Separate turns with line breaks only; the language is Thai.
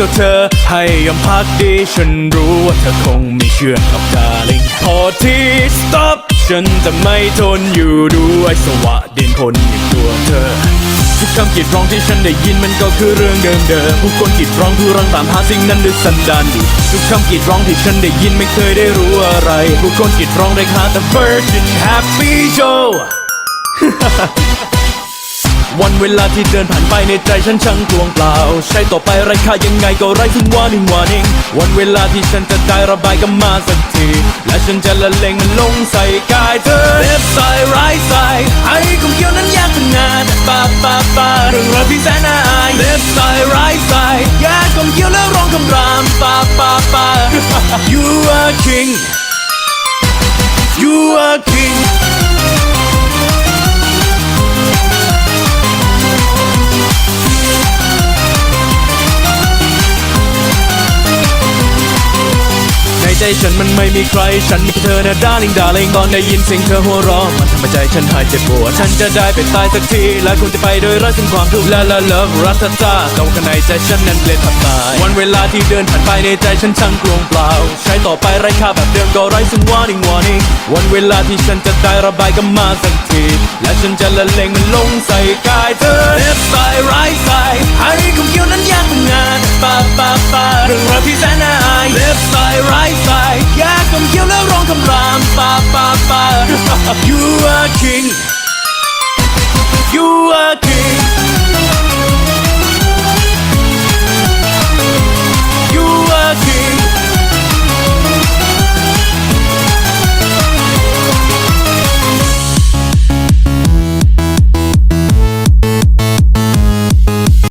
เจ้าเธอให้ยอมพักดี ฉันรู้ว่าเธอคงไม่เชื่อหรอก darling พอที่ stop ฉันจะไม่ทนอยู่ด้วยสวะเด่นคนอย่างตัวเธอ ทุกคำกรีดร้องที่ฉันได้ยินมันก็คือเรื่องเดิมๆผู้คนกรีดร้องผู้รังตามหาสิ่งนั้นด้วยสันดานดิทุกคำกรีดร้องที่ฉันได้ยินไม่เคยได้รู้อะไรผู้คนกรีดร้องได้ค่าแต่ Virgin Happy Show วันเวลาที่เดินผ่านไปในใจฉันช่างกลวงเปล่า ใช้ต่อไปไร้ค่ายังไงก็ไร้ซึ่งวานิ่งวานิ่งวันเวลาที่ฉันจะได้ระบายก็มาสักที และฉันจะละเลงมันลงใส่กายเธอเล็บใส่ร้ายใส่ให้คงเกี่ยวนั้นยากขนาดป้าป้าป้าเรื่องราวที่แสนน่าอายเล็บใส่ร้ายใส่ยากคงเกี่ยวแล้วร้องคำรามป้าป้าป้า You are king You are king ใจฉันมันไม่มีใคร ฉันมีเธอนะ darling darling ตอนได้ยินเสียงเธอหัวเราะมันทำให้ใจฉันหายเจ็บปวด ฉันจะได้ไปตายสักทีและคงจะไปโดยไร้ซึ่งความทุกข์และละเลิกรักตาตาแต่าข้างในใจฉันนั้นเปลี่ยนทับตายวันเวลาที่เดินผ่านไปในใจฉันช่างกลวงเปล่า ใช้ต่อไปไร้ค่าแบบเดิมก็ไร้ซึ่ง warning warning วันเวลาที่ฉันจะได้ระบายก็มาสักที และฉันจะละเลงมันลงใส่กายเธอเล็บใส่ร้ายใส่ให้คงเกี่ยวนั้นยากทำงำเขียวแล้วร้องคำรามปาปาปา You are king You are king